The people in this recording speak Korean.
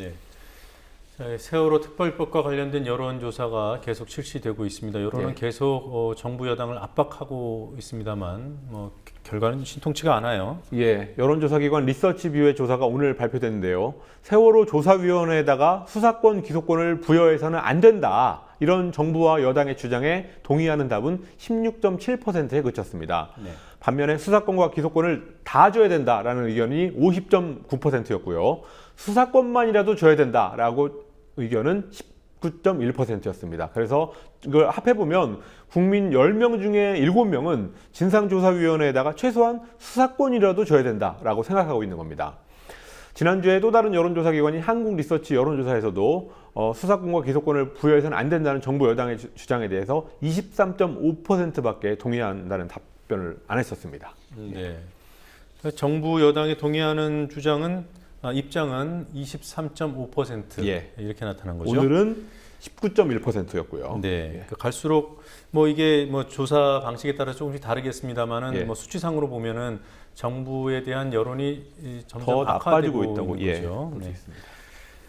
네. 자, 세월호 특별법과 관련된 여론조사가 계속 실시되고 있습니다. 여론은 네. 계속 어, 정부 여당을 압박하고 있습니다만 뭐 결과는 신통치가 않아요. 예, 여론조사기관 리서치뷰의 조사가 오늘 발표됐는데요. 세월호 조사위원회에다가 수사권, 기소권을 부여해서는 안 된다. 이런 정부와 여당의 주장에 동의하는 답은 16.7%에 그쳤습니다. 네. 반면에 수사권과 기소권을 다 줘야 된다라는 의견이 50.9%였고요. 수사권만이라도 줘야 된다라고 의견은 19.1%였습니다. 그래서 이걸 합해보면 국민 10명 중에 7명은 진상조사위원회에다가 최소한 수사권이라도 줘야 된다라고 생각하고 있는 겁니다. 지난주에 또 다른 여론조사 기관인 한국리서치 여론조사에서도 어, 수사권과 기소권을 부여해서는 안 된다는 정부 여당의 주- 주장에 대해서 23.5%밖에 동의한다는 답 변을 안 했었습니다. 네. 정부 여당이 동의하는 주장은 아, 입장은 23.5% 예. 이렇게 나타난 거죠. 오늘은 19.1%였고요. 네. 그 갈수록 뭐 이게 뭐 조사 방식에 따라 조금씩 다르겠습니다만은 예. 뭐 수치상으로 보면은 정부에 대한 여론이 이 점점 더 악화되고 나빠지고 있다고 있는 예, 거죠. 네.